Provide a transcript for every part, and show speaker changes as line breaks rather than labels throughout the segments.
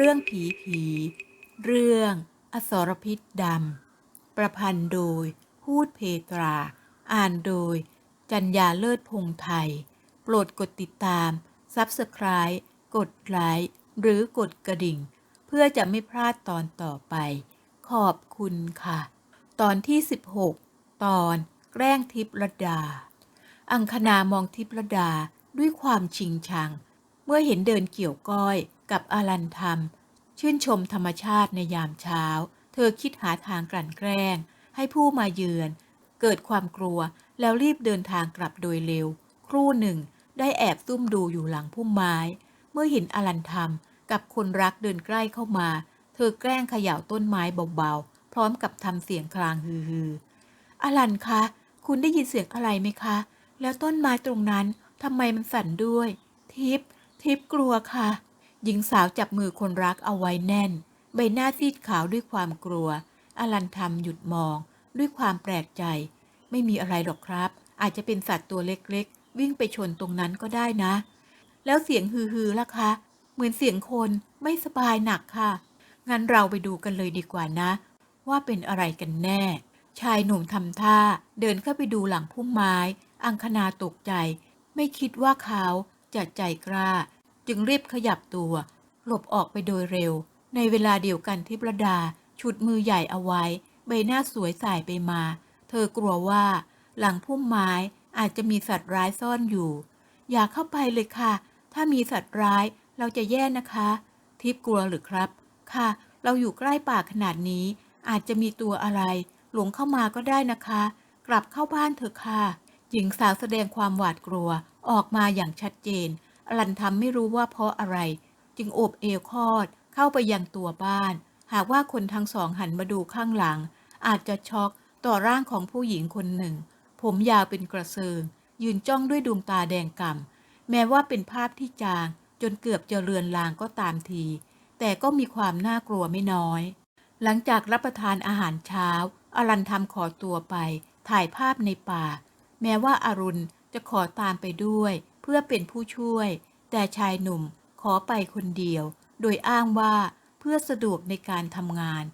รื่องผีผี เรื่อง อสรพิษดำ ประพันธ์โดย พูดเพตรา อ่านโดย จัญญาเลิศพงไทย โปรดกดติดตาม Subscribe กดไลค์หรือกดกระดิ่ง เพื่อจะไม่พลาดตอนต่อไป ขอบคุณค่ะ ตอนที่ 16 ตอนแกล้งทิพรดา อังคณามองทิพรดาด้วยความชิงชัง เมื่อเห็นเดินเกี่ยวก้อย กับอารันธรรม ชื่นชมธรรมชาติในยามเช้า เธอคิดหาทางกลั่นแกล้ง ให้ผู้มาเยือน เกิดความกลัวแล้วรีบเดินทางกลับโดยเร็ว ครู่หนึ่ง ได้แอบซุ่มดูอยู่หลังพุ่มไม้ เมื่อเห็นอลันธรรมกับคนรักเดินใกล้เข้ามา เธอแกล้งเขย่าต้นไม้เบาๆ พร้อมกับทำเสียงคลางฮือๆอลันคะ คุณได้ยินเสียงอะไรไหมคะ แล้วต้นไม้ตรงนั้นทำไมมันสั่นด้วย ทิพทิพกลัวค่ะ หญิงสาวจับมือคนรักเอาไว้แน่น ใบหน้าซีดขาวด้วยความกลัว อลันทำหยุดมอง ด้วยความแปลกใจ ไม่มีอะไรหรอกครับ อาจจะเป็นสัตว์ตัวเล็กๆ วิ่งไปชนตรงนั้นก็ได้นะ แล้วเสียงฮือๆล่ะคะ เหมือนเสียงคนไม่สบายหนักค่ะ งั้นเราไปดูกันเลยดีกว่านะ ว่าเป็นอะไรกันแน่ ชายหนุ่มทำท่า เดินเข้าไปดูหลังพุ่มไม้ อังคณาตกใจ ไม่คิดว่าเขาจะใจกล้า จึงรีบขยับตัว หลบออกไปโดยเร็ว ในเวลาเดียวกันที่ประดาฉุดมือใหญ่เอาไว้ ใบหน้าสวยสายไปมา เธอกลัวว่า หลังพุ่มไม้อาจจะมีสัตว์ร้ายซ่อนอยู่ อย่าเข้าไปเลยค่ะ ถ้ามีสัตว์ร้ายเราจะแย่นะคะ ทิพกลัวหรือครับ ค่ะ เราอยู่ใกล้ป่าขนาดนี้ อาจจะมีตัวอะไร หลงเข้ามาก็ได้นะคะ กลับเข้าบ้านเถอะค่ะหญิงสาวแสดงความหวาดกลัวออกมาอย่างชัดเจน อลันทำไม่รู้ว่าเพราะอะไร จึงโอบเอวคอดเข้าไปยังตัวบ้าน หากว่าคนทั้งสองหันมาดูข้างหลัง อาจจะช็อกต่อร่างของผู้หญิงคนหนึ่ง ผมยาวเป็นกระเซิง ยืนจ้องด้วยดวงตาแดงก่ำแม้ว่าเป็นภาพที่จางจนเกือบจะเลือนลางก็ตามที แต่ก็มีความน่ากลัวไม่น้อย หลังจากรับประทานอาหารเช้าอรันทำขอตัวไป ถ่ายภาพในป่า แม้ว่าอารุณจะขอตามไปด้วย เพื่อเป็นผู้ช่วย แต่ชายหนุ่มขอไปคนเดียว โดยอ้างว่าเพื่อสะดวกในการทำงาน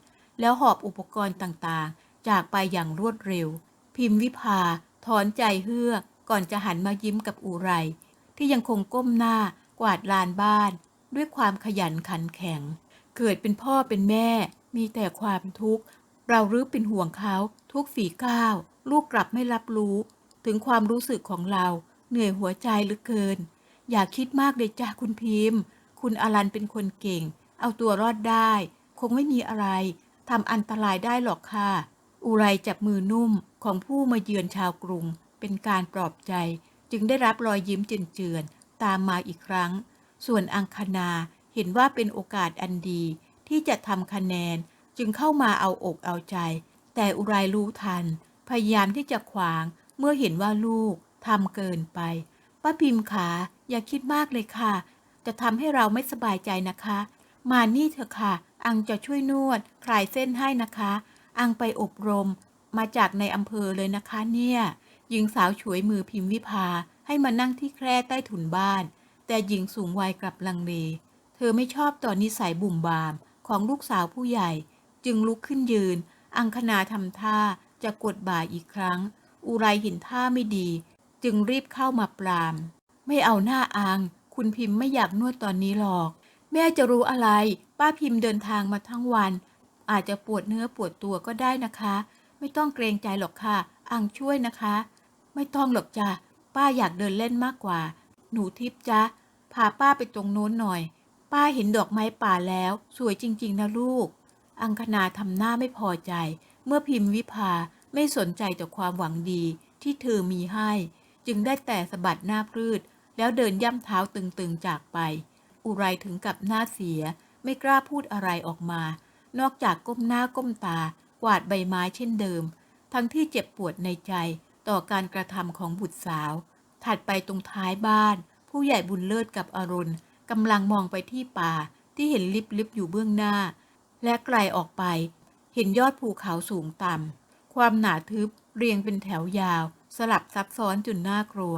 แล้วหอบอุปกรณ์ต่างๆ จากไปอย่างรวดเร็ว พิมพ์วิภาถอนใจเฮือกก่อนจะหันมายิ้มกับอุไร ที่ยังคงก้มหน้ากวาดลานบ้าน ด้วยความขยันขันแข็ง เกิดเป็นพ่อเป็นแม่ มีแต่ความทุกข์ เรารื้อเป็นห่วงเขาทุกฝีก้าว ลูกกลับไม่รับรู้ ถึงความรู้สึกของเรา เหนื่อยหัวใจเหลือเกิน อย่าคิดมากเลยจ้าคุณพิมพ์ คุณอลันเป็นคนเก่ง เอาตัวรอดได้ คงไม่มีอะไรทำอันตรายได้หรอกค่ะ อุไรจับมือนุ่มของผู้มาเยือนชาวกรุง เป็นการปลอบใจ จึงได้รับรอยยิ้มเจือนๆตามมาอีกครั้ง ส่วนอังคณาเห็นว่าเป็นโอกาสอันดี ที่จะทำคะแนนจึงเข้ามาเอาอกเอาใจ แต่อุไรรู้ทัน พยายามที่จะขวางเมื่อเห็นว่าลูก ทำเกินไป ป้าพิมพ์ขาอย่าคิดมากเลยค่ะ จะทำให้เราไม่สบายใจนะคะ มานี่เถอะค่ะ อังจะช่วยนวด คลายเส้นให้นะคะ อังไปอบรม มาจากในอำเภอเลยนะคะเนี่ยหญิงสาวฉวยมือพิมพ์วิภาให้มานั่งที่แคร่ใต้ถุนบ้าน แต่หญิงสูงวัยกลับลังเล เธอไม่ชอบต่อนนิสัยบุ่มบามของลูกสาวผู้ใหญ่ จึงลุกขึ้นยืน อังคณาทำท่าจะกดบ่าอีกครั้ง อุไรเห็นท่าไม่ดี จึงรีบเข้ามาปราม ไม่เอาหน้าอังคุณพิมพ์ไม่อยากนวดตอนนี้หรอก แม่จะรู้อะไร ป้าพิมพ์เดินทางมาทั้งวัน อาจจะปวดเนื้อปวดตัวก็ได้นะคะ ไม่ต้องเกรงใจหรอกค่ะอังช่วยนะคะ ไม่ต้องหรอกจ้ะป้าอยากเดินเล่นมากกว่า หนูทิพย์จ้ะพาป้าไปตรงโน้นหน่อย ป้าเห็นดอกไม้ป่าแล้ว สวยจริง ๆนะลูก อังคณาทำหน้าไม่พอใจ เมื่อพิมพ์วิภาไม่สนใจต่อความหวังดีที่เธอมีให้ จึงได้แต่สะบัดหน้าพรืด แล้วเดินย่ำเท้าตึงๆจากไป อุไรถึงกับหน้าเสีย ไม่กล้าพูดอะไรออกมา นอกจากก้มหน้าก้มตา กวาดใบไม้เช่นเดิม ทั้งที่เจ็บปวดในใจต่อการกระทำของบุตรสาว ถัดไปตรงท้ายบ้าน ผู้ใหญ่บุญเลิศกับอรุณกำลังมองไปที่ป่าที่เห็นลิบๆอยู่เบื้องหน้า และไกลออกไป เห็นยอดภูเขาสูงต่ำความหนาทึบเรียงเป็นแถวยาวสลับซับซ้อนจนน่ากลัว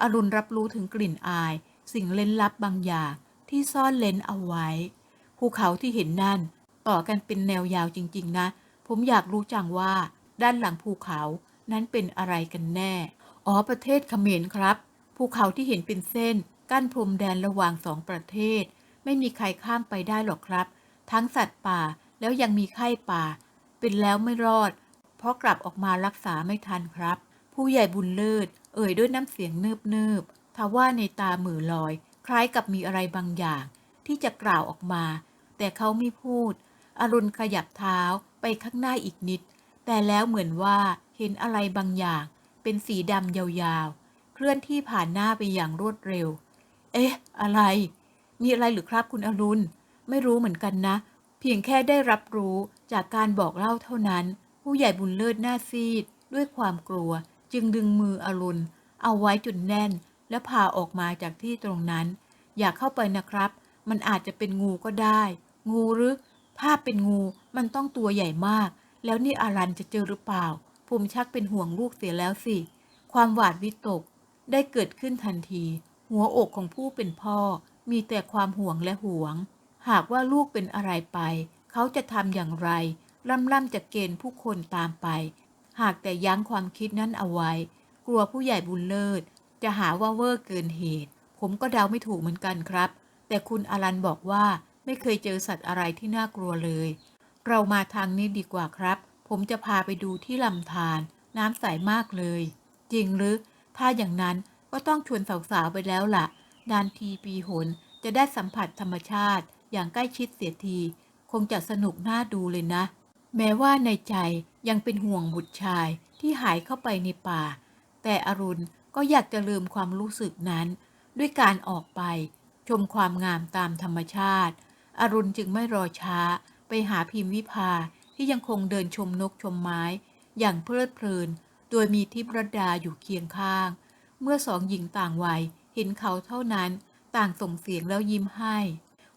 อรุณรับรู้ถึงกลิ่นอาย สิ่งเล่นลับบางอย่างที่ซ่อนเลนเอาไว้ภูภูเขาที่เห็นนั่น ต่อกันเป็นแนวยาวจริง ๆ นะ ผมอยากรู้จังว่า ด้านหลังภูเขานั้นเป็นอะไรกันแน่ อ๋อประเทศเขมรครับ ภูเขาที่เห็นเป็นเส้น กั้นพรมแดนระหว่างสองประเทศ ไม่มีใครข้ามไปได้หรอกครับ ทั้งสัตว์ป่าแล้วยังมีไข้ป่า เป็นแล้วไม่รอด เพราะกลับออกมารักษาไม่ทันครับ ผู้ใหญ่บุญเลิศ เอ่ยด้วยน้ำเสียงเนิบเนิบๆทว่าในตาเหมือลอย คล้ายกับมีอะไรบางอย่าง ที่จะกล่าวออกมา แต่เขาไม่พูด อรุณขยับเท้าไปข้างหน้าอีกนิด แต่แล้วเหมือนว่าเห็นอะไรบางอย่าง เป็นสีดำยาวๆ เคลื่อนที่ผ่านหน้าไปอย่างรวดเร็ว เอ๊ะ อะไร มีอะไรหรือครับคุณอรุณ ไม่รู้เหมือนกันนะ เพียงแค่ได้รับรู้จากการบอกเล่าเท่านั้น ผู้ใหญ่บุญเลิศหน้าซีด ด้วยความกลัว จึงดึงมืออรุณ เอาไว้จนแน่น และพาออกมาจากที่ตรงนั้น อย่าเข้าไปนะครับ มันอาจจะเป็นงูก็ได้ งูหรือถ้าเป็นงูมันต้องตัวใหญ่มาก แล้วนี่อารันจะเจอหรือเปล่าผมชักเป็นห่วงลูกเสียแล้วสิ ความหวาดวิตกได้เกิดขึ้นทันที หัวอกของผู้เป็นพ่อ มีแต่ความห่วงและห่วง หากว่าลูกเป็นอะไรไป เขาจะทำอย่างไร ล่ำล่ำจะเกณฑ์ผู้คนตามไป หากแต่ยั้งความคิดนั้นเอาไว้ กลัวผู้ใหญ่บุญเลิศ จะหาว่าเวอร์เกินเหตุ ผมก็เดาไม่ถูกเหมือนกันครับ แต่คุณอลันบอกว่าไม่เคยเจอสัตว์อะไรที่น่ากลัวเลย เรามาทางนี้ดีกว่าครับ ผมจะพาไปดูที่ลำธารน้ำใสมากเลย จริงหรือ ถ้าอย่างนั้นก็ต้องชวนสาวๆไปแล้วล่ะ นานทีปีหนจะได้สัมผัสธรรมชาติ อย่างใกล้ชิดเสียที คงจะสนุกน่าดูเลยนะ แม้ว่าในใจ ยังเป็นห่วงบุตรชายที่หายเข้าไปในป่า แต่อรุณก็อยากจะลืมความรู้สึกนั้น ด้วยการออกไป ชมความงามตามธรรมชาติ อรุณจึงไม่รอช้า ไปหาพิมพ์วิภาที่ยังคงเดินชมนกชมไม้ อย่างเพลิดเพลิน โดยมีทิพรดาอยู่เคียงข้าง เมื่อสองหญิงต่างวัยเห็นเขาเท่านั้น ต่างส่งเสียงแล้วยิ้มให้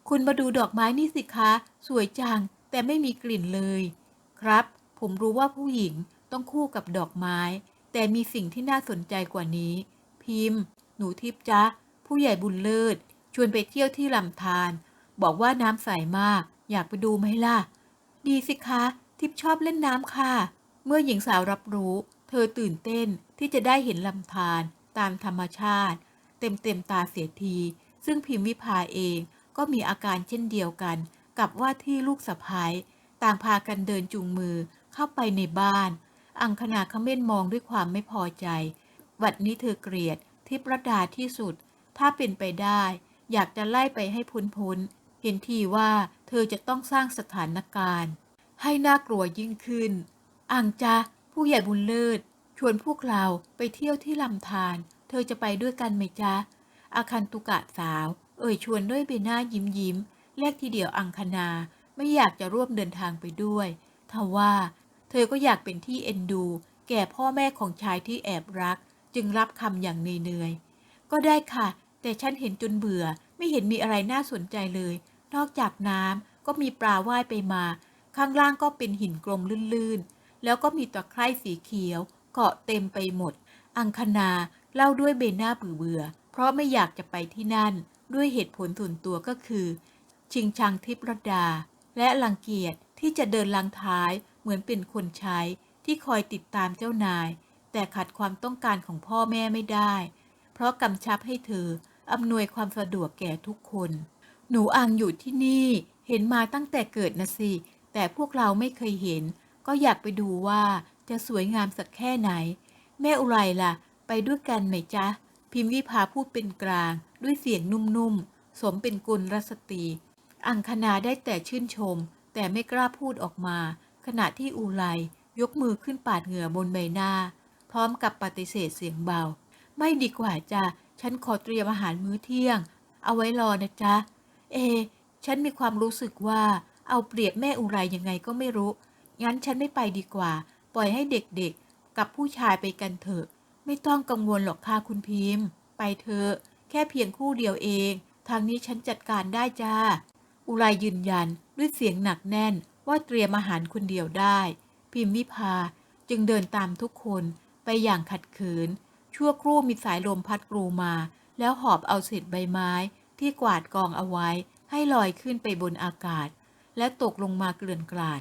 คุณมาดูดอกไม้นี่สิคะ สวยจัง แต่ไม่มีกลิ่นเลย ครับ ผมรู้ว่าผู้หญิงต้องคู่กับดอกไม้ แต่มีสิ่งที่น่าสนใจกว่านี้ พิมพ์ หนูทิพจ๊ะผู้ใหญ่บุญเลิศ ชวนไปเที่ยวที่ลำธารบอกว่าน้ำใสมาก อยากไปดูไหมล่ะ ดีสิคะ ทิพชอบเล่นน้ำค่ะ เมื่อหญิงสาวรับรู้ เธอตื่นเต้นที่จะได้เห็นลำธารตามธรรมชาติ เต็มเต็มตาเสียที ซึ่งพิมพ์วิภาเองก็มีอาการเช่นเดียวกัน กับว่าที่ลูกสะพ้ายต่างพากันเดินจูงมือ เข้าไปในบ้าน อังคณาเขม้นมองด้วยความไม่พอใจ วัดนี้เธอเกลียดทิพระดาที่สุด ถ้าเป็นไปได้ อยากจะไล่ไปให้พ้นพ้นๆเห็นทีว่าเธอจะต้องสร้างสถานการณ์ ให้น่ากลัวยิ่งขึ้น อังจ้าผู้ใหญ่บุญเลิศ ชวนพวกเราไปเที่ยวที่ลำธารเธอจะไปด้วยกันไหมจ๊ะ อาคันตุกะสาว เอ่ยชวนด้วยใบหน้ายิ้มยิ้มแลกทีเดียวอังคณาไม่อยากจะร่วมเดินทางไปด้วย ทว่า เธอก็อยากเป็นที่เอ็นดู แก่พ่อแม่ของชายที่แอบรัก จึงรับคำอย่างเหนื่อยๆก็ได้ค่ะ แต่ฉันเห็นจนเบื่อ ไม่เห็นมีอะไรน่าสนใจเลย นอกจากน้ำก็มีปลาว่ายไปมา ข้างล่างก็เป็นหินกลมลื่นๆ แล้วก็มีตะไคร่สีเขียวเกาะเต็มไปหมด อังคณาเล่าด้วยเบนหน้าเบื่อเพราะไม่อยากจะไปที่นั่น ด้วยเหตุผลส่วนตัวก็คือ ชิงชังทิพรดา และรังเกียจ ที่จะเดินลังท้ายเหมือนเป็นคนใช้ที่คอยติดตามเจ้านาย แต่ขัดความต้องการของพ่อแม่ไม่ได้ เพราะกำชับให้เธออำนวยความสะดวกแก่ทุกคน หนูอังอยู่ที่นี่เห็นมาตั้งแต่เกิดนะสิ แต่พวกเราไม่เคยเห็น ก็อยากไปดูว่าจะสวยงามสักแค่ไหน แม่อุไรล่ะ ไปด้วยกันไหมจ๊ะ พิมพ์วิภาพูดเป็นกลาง ด้วยเสียงนุ่มๆ สมเป็นกุลรสตรี อังคณาได้แต่ชื่นชม แต่ไม่กล้าพูดออกมา ขณะที่อุไรยกมือขึ้นปาดเหงื่อบนใบหน้า พร้อมกับปฏิเสธเสียงเบา ไม่ดีกว่าจ้ะฉันขอเตรียมอาหารมื้อเที่ยง เอาไว้รอนะจ๊ะ เอ ฉันมีความรู้สึกว่าเอาเปรียบแม่อุไรยังไงก็ไม่รู้ งั้นฉันไม่ไปดีกว่า ปล่อยให้เด็กๆ กับผู้ชายไปกันเถอะ ไม่ต้องกังวลหรอกค่ะคุณพิมพ์ ไปเถอะ แค่เพียงคู่เดียวเอง ทางนี้ฉันจัดการได้จ้า อุไรยืนยันด้วยเสียงหนักแน่นว่าเตรียมอาหารคนเดียวได้ พิมพ์วิภาจึงเดินตามทุกคนไปอย่างขัดขืน ชั่วครู่มีสายลมพัดกรูมา แล้วหอบเอาเศษใบไม้ที่กวาดกองเอาไว้ ให้ลอยขึ้นไปบนอากาศ และตกลงมาเกลื่อนกลาด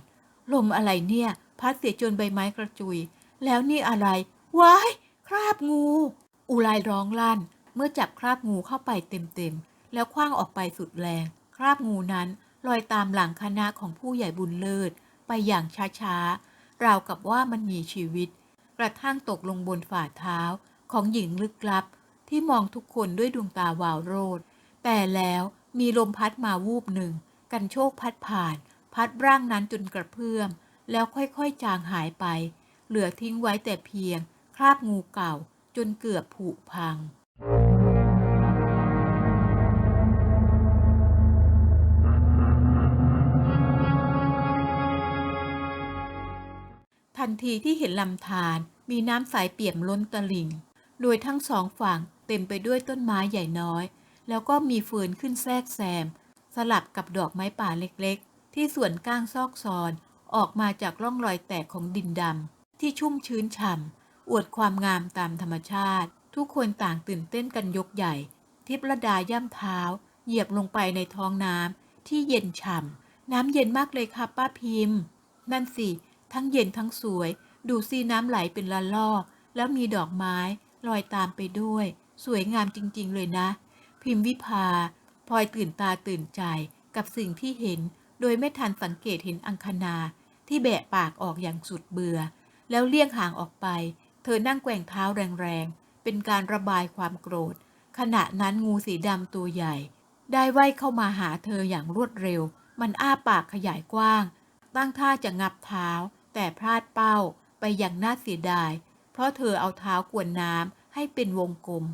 ลมอะไรเนี่ย พัดเสียจนใบไม้กระจุย แล้วนี่อะไรว้ายคราบงู อุไรร้องลั่น เมื่อจับคราบงูเข้าไปเต็มๆแล้วคว้างออกไปสุดแรง คราบงูนั้นลอยตามหลังคณะของผู้ใหญ่บุญเลิศ ไปอย่างช้าๆ ราวกับว่ามันมีชีวิต กระทั่งตกลงบนฝ่าเท้าของหญิงลึกลับ ที่มองทุกคนด้วยดวงตาวาวโรด แต่แล้วมีลมพัดมาวูบหนึ่ง กันโชคพัดผ่าน พัดร่างนั้นจนกระเพื่อม แล้วค่อยๆจางหายไป เหลือทิ้งไว้แต่เพียง คราบงูเก่าจนเกือบผุพัง นทีที่เห็นลำธารมีน้ำใสเปี่ยมล้นตลิ่ง โดยทั้งสองฝั่งเต็มไปด้วยต้นไม้ใหญ่น้อย แล้วก็มีเฟินขึ้นแทรกแซม สลับกับดอกไม้ป่าเล็กๆ ที่ส่วนก้างซอกซอน ออกมาจากร่องรอยแตกของดินดำที่ชุ่มชื้นฉ่ำอวดความงามตามธรรมชาติ ทุกคนต่างตื่นเต้นกันยกใหญ่ ทิพระดาย่ำเท้า เหยียบลงไปในท้องน้ำที่เย็นฉ่ำน้ำเย็นมากเลยค่ะป้าพิมพ์ นั่นสิ ทั้งเย็นทั้งสวย ดูซีน้ำไหลเป็นละลอก แล้วมีดอกไม้ลอยตามไปด้วย สวยงามจริง ๆ เลยนะ พิมพ์วิภาพลอยตื่นตาตื่นใจกับสิ่งที่เห็น โดยไม่ทันสังเกตเห็นอังคณาที่แบะปากออกอย่างสุดเบื่อ แล้วเลี่ยงห่างออกไป เธอนั่งแกว่งเท้าแรงๆ เป็นการระบายความโกรธ ขณะนั้นงูสีดำตัวใหญ่ ได้ว่ายเข้ามาหาเธออย่างรวดเร็ว มันอ้าปากขยายกว้าง ตั้งท่าจะงับเท้า แต่พลาดเป้าไปอย่างน่าเสียดาย เพราะเธอเอาเท้ากวนน้ำให้เป็นวงกลม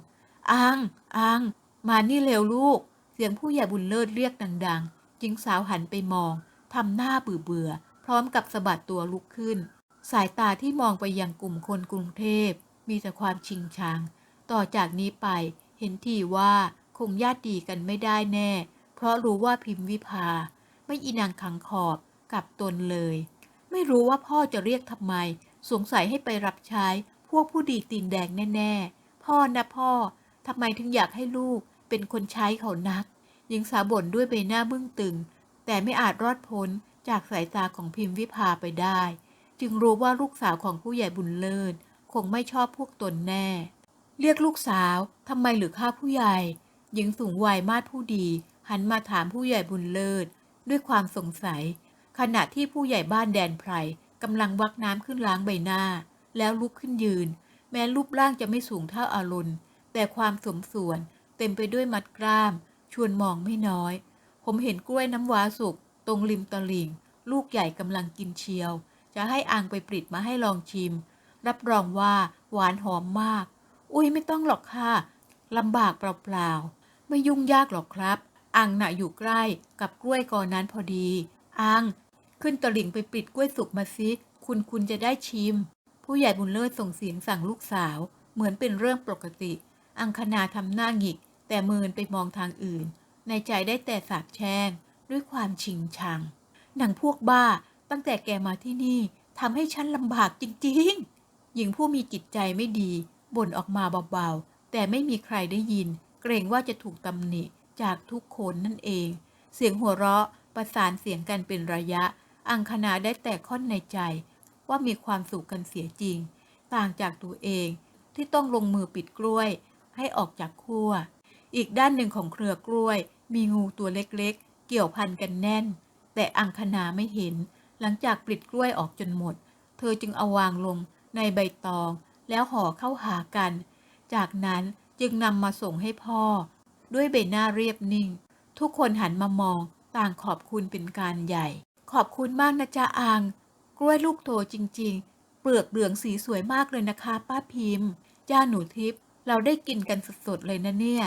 อัง อัง มานี่เร็วลูก เสียงผู้ใหญ่บุญเลิศเรียกดังๆ จิงสาวหันไปมอง ทำหน้าเบื่อเบื่อ พร้อมกับสะบัดตัวลุกขึ้น สายตาที่มองไปยังกลุ่มคนกรุงเทพ มีแต่ความชิงชัง ต่อจากนี้ไป เห็นทีว่าคงญาติดีกันไม่ได้แน่ เพราะรู้ว่าพิมพ์วิภา ไม่อีนางขังขอบกับตนเลย ไม่รู้ว่าพ่อจะเรียกทำไม สงสัยให้ไปรับใช้พวกผู้ดีตีนแดงแน่ๆ พ่อนะพ่อทำไมถึงอยากให้ลูกเป็นคนใช้เขานัก หญิงสาวบ่นด้วยใบหน้าบึ้งตึง แต่ไม่อาจรอดพ้นจากสายตาของพิมพ์วิภาไปได้ จึงรู้ว่าลูกสาวของผู้ใหญ่บุญเลิศคงไม่ชอบพวกตนแน่ เรียกลูกสาวทำไมหรือข้าผู้ใหญ่ หญิงสูงวัยมาดผู้ดี หันมาถามผู้ใหญ่บุญเลิศด้วยความสงสัย ขณะที่ผู้ใหญ่บ้านแดนไพรกำลังวักน้ำขึ้นล้างใบหน้า แล้วลุกขึ้นยืน แม้รูปร่างจะไม่สูงเท่าอารุณ แต่ความสมส่วนเต็มไปด้วยมัดกล้าม ชวนมองไม่น้อย ผมเห็นกล้วยน้ำว้าสุก ตรงริมตลิ่ง ลูกใหญ่กำลังกินเชียว จะให้อังไปปริดมาให้ลองชิม รับรองว่าหวานหอมมาก อุ้ยไม่ต้องหรอกค่ะลำบากเปล่าๆไม่ยุ่งยากหรอกครับอังน่ะอยู่ใกล้กับกล้วยกอนั้นพอดีอัง ขึ้นตลิ่งไปปิดกล้วยสุกมาสิคุณคุณจะได้ชิม ผู้ใหญ่บุญเลิศส่งเสียงสั่งลูกสาว เหมือนเป็นเรื่องปกติ อังคณาทำหน้าหงิก แต่เมินไปมองทางอื่น ในใจได้แต่สาบแช่ง ด้วยความชิงชังหนังพวกบ้า ตั้งแต่แกมาที่นี่ทำให้ฉันลำบากจริงๆ หญิงผู้มีจิตใจไม่ดีบ่นออกมาเบาๆ แต่ไม่มีใครได้ยิน เกรงว่าจะถูกตำหนิจากทุกคนนั่นเอง เสียงหัวเราะประสานเสียงกันเป็นระยะ อังคณาได้แต่ค่อนในใจว่ามีความสุขกันเสียจริง ต่างจากตัวเองที่ต้องลงมือปิดกล้วย ให้ออกจากขั้ว อีกด้านหนึ่งของเครือกล้วย มีงูตัวเล็กๆ เกี่ยวพันกันแน่น แต่อังคณาไม่เห็น หลังจากปลิดกล้วยออกจนหมด เธอจึงเอาวางลงในใบตอง แล้วห่อเข้าหากัน จากนั้นจึงนำมาส่งให้พ่อ ด้วยใบหน้าเรียบนิ่ง ทุกคนหันมามองต่างขอบคุณเป็นการใหญ่ ขอบคุณมากนะจ๊ะอังกล้วยลูกโตจริง ๆ เปลือกเหลืองสีสวยมากเลยนะคะ ป้าพิมพ์ จ้าหนูทิพย์เราได้กินกันสดๆเลยนะเนี่ย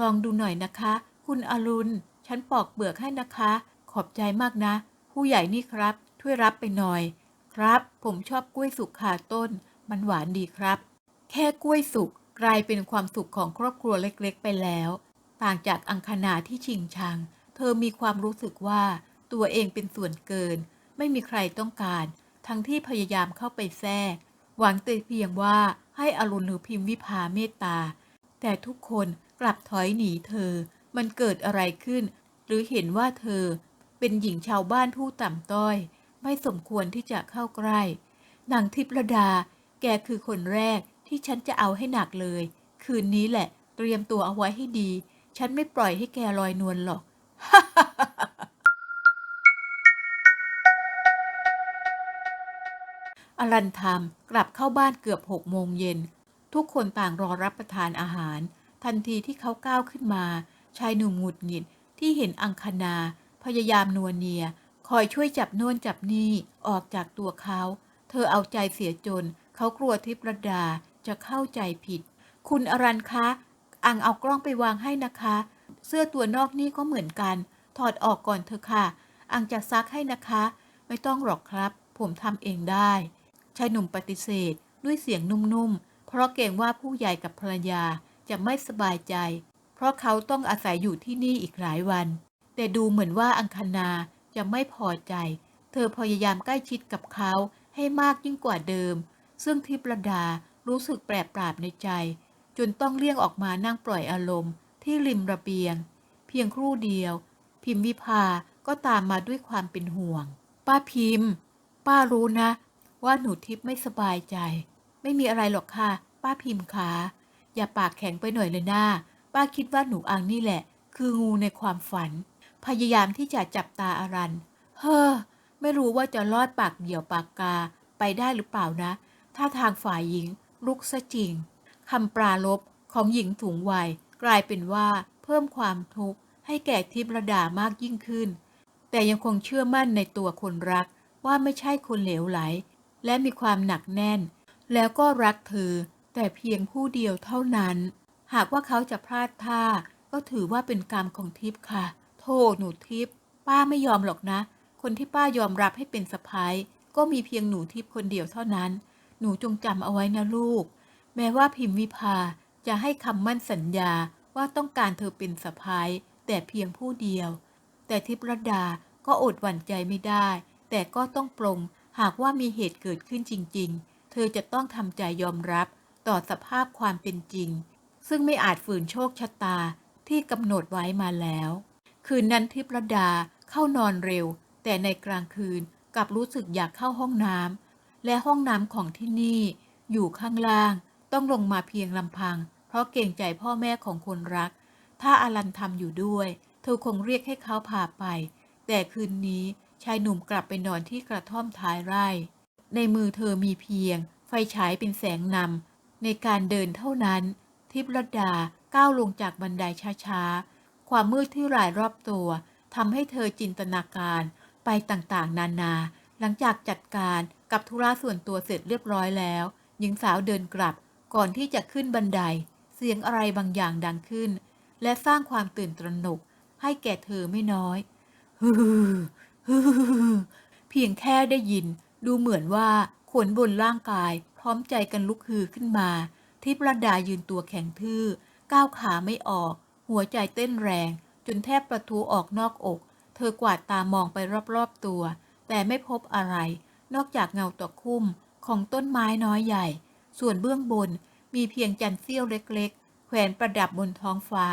ลองดูหน่อยนะคะ คุณอรุณ ฉันปอกเปลือกให้นะคะ ขอบใจมากนะ ผู้ใหญ่นี่ครับ ช่วยรับไปหน่อย ครับ ผมชอบกล้วยสุกขาต้น มันหวานดีครับ แค่กล้วยสุกกลายเป็นความสุขของครอบครัวเล็กๆ ไปแล้ว ต่างจากอังคณาที่ชิงชัง เธอมีความรู้สึกว่า ตัวเองเป็นส่วนเกิน ไม่มีใครต้องการ ทั้งที่พยายามเข้าไปแทรกหวังแต่เพียงว่าให้อรุณหรือพิมพ์วิภาเมตตา แต่ทุกคนกลับถอยหนีเธอ มันเกิดอะไรขึ้น หรือเห็นว่าเธอ เป็นหญิงชาวบ้านผู้ต่ำต้อย ไม่สมควรที่จะเข้าใกล้นางทิพรดา แกคือคนแรกที่ฉันจะเอาให้หนักเลย คืนนี้แหละ เตรียมตัวเอาไว้ให้ดี ฉันไม่ปล่อยให้แกลอยนวลหรอก อรันธรรมกลับเข้าบ้านเกือบหกโมงเย็น ทุกคนต่างรอรับประทานอาหาร ทันทีที่เขาก้าวขึ้นมา ชายหนุ่มหงุดหงิดที่เห็นอังคณา พยายามนัวเนีย คอยช่วยจับโน่นจับนี่ออกจากตัวเขา เธอเอาใจเสียจน เขากลัวทิพรดาจะเข้าใจผิด คุณอรันคะ อังเอากล้องไปวางให้นะคะ เสื้อตัวนอกนี่ก็เหมือนกัน ถอดออกก่อนเถอะค่ะ อังจะซักให้นะคะ ไม่ต้องหรอกครับ ผมทำเองได้ ชายหนุ่มปฏิเสธ ด้วยเสียงนุ่มๆ เพราะเกรงว่าผู้ใหญ่กับภรรยาจะไม่สบายใจ เพราะเขาต้องอาศัยอยู่ที่นี่อีกหลายวัน แต่ดูเหมือนว่าอังคณาจะไม่พอใจ เธอพยายามใกล้ชิดกับเขาให้มากยิ่งกว่าเดิม ซึ่งทิพรดารู้สึกแปรปราบในใจ จนต้องเลี่ยงออกมานั่งปล่อยอารมณ์ ที่ริมระเบียง เพียงครู่เดียว พิมพ์วิภาก็ตามมาด้วยความเป็นห่วง ป้าพิมพ์ ป้ารู้นะ ว่าหนูทิพย์ไม่สบายใจ ไม่มีอะไรหรอกค่ะ ป้าพิมพ์ขาอย่าปากแข็งไปหน่อยเลยนะป้าคิดว่าหนูอังนี่แหละ คืองูในความฝัน พยายามที่จะจับตาอารัน เฮ้อ ไม่รู้ว่าจะลอดปากเดี่ยวปากกาไปได้หรือเปล่านะ ถ้าทางฝ่ายหญิงลุกซะจริงคำปราลบของหญิงถุงวัยกลายเป็นว่าเพิ่มความทุกข์ให้แก่ทิพระดามากยิ่งขึ้น แต่ยังคงเชื่อมั่นในตัวคนรักว่าไม่ใช่คนเหลวไหล และมีความหนักแน่น แล้วก็รักเธอ แต่เพียงผู้เดียวเท่านั้น หากว่าเขาจะพลาดท่า ก็ถือว่าเป็นกรรมของทิพย์ค่ะ โทษหนูทิพย์ป้าไม่ยอมหรอกนะ คนที่ป้ายอมรับให้เป็นสะพ้ายก็มีเพียงหนูทิพย์คนเดียวเท่านั้น หนูจงจำเอาไว้นะลูก แม้ว่าพิมพ์วิภาจะให้คำมั่นสัญญาว่าต้องการเธอเป็นสะพ้ายแต่เพียงผู้เดียว แต่ทิพรดาก็อดหวั่นใจไม่ได้ แต่ก็ต้องปรง หากว่ามีเหตุเกิดขึ้นจริง ๆ เธอจะต้องทำใจยอมรับต่อสภาพความเป็นจริง ซึ่งไม่อาจฝืนโชคชะตาที่กำหนดไว้มาแล้ว คืนนั้นทิพระดาเข้านอนเร็ว แต่ในกลางคืนกลับรู้สึกอยากเข้าห้องน้ำและห้องน้ำของที่นี่อยู่ข้างล่าง ต้องลงมาเพียงลำพัง เพราะเกรงใจพ่อแม่ของคนรัก ถ้าอารันทำอยู่ด้วย เธอคงเรียกให้เขาพาไป แต่คืนนี้ ชายหนุ่มกลับไปนอนที่กระท่อมท้ายไร่ ในมือเธอมีเพียง ไฟฉายเป็นแสงนำในการเดินเท่านั้น ทิพรดาก้าวลงจากบันไดช้าๆ ความมืดที่รายรอบตัวทำให้เธอจินตนาการไปต่างๆ นานา หลังจากจัดการกับธุระส่วนตัวเสร็จเรียบร้อยแล้ว หญิงสาวเดินกลับก่อนที่จะขึ้นบันได เสียงอะไรบางอย่างดังขึ้น และสร้างความตื่นตระหนกให้แก่เธอไม่น้อย ฮือฮือ เพียงแค่ได้ยินดูเหมือนว่าขนบนร่างกายพร้อมใจกันลุกฮือขึ้นมา ทิพรดายืนตัวแข็งทื่อ ก้าวขาไม่ออก หัวใจเต้นแรง จนแทบประทุออกนอกอก เธอกวาดตามองไปรอบๆตัว แต่ไม่พบอะไร นอกจากเงาตะคุ่มของต้นไม้น้อยใหญ่ ส่วนเบื้องบนมีเพียงจันเสี้ยวเล็ก ๆ แขวนประดับบนท้องฟ้า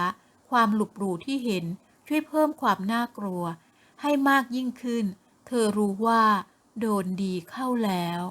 ความหลุบหรูที่เห็นช่วยเพิ่มความน่ากลัว ให้มากยิ่งขึ้น เธอรู้ว่า โดนดีเข้าแล้ว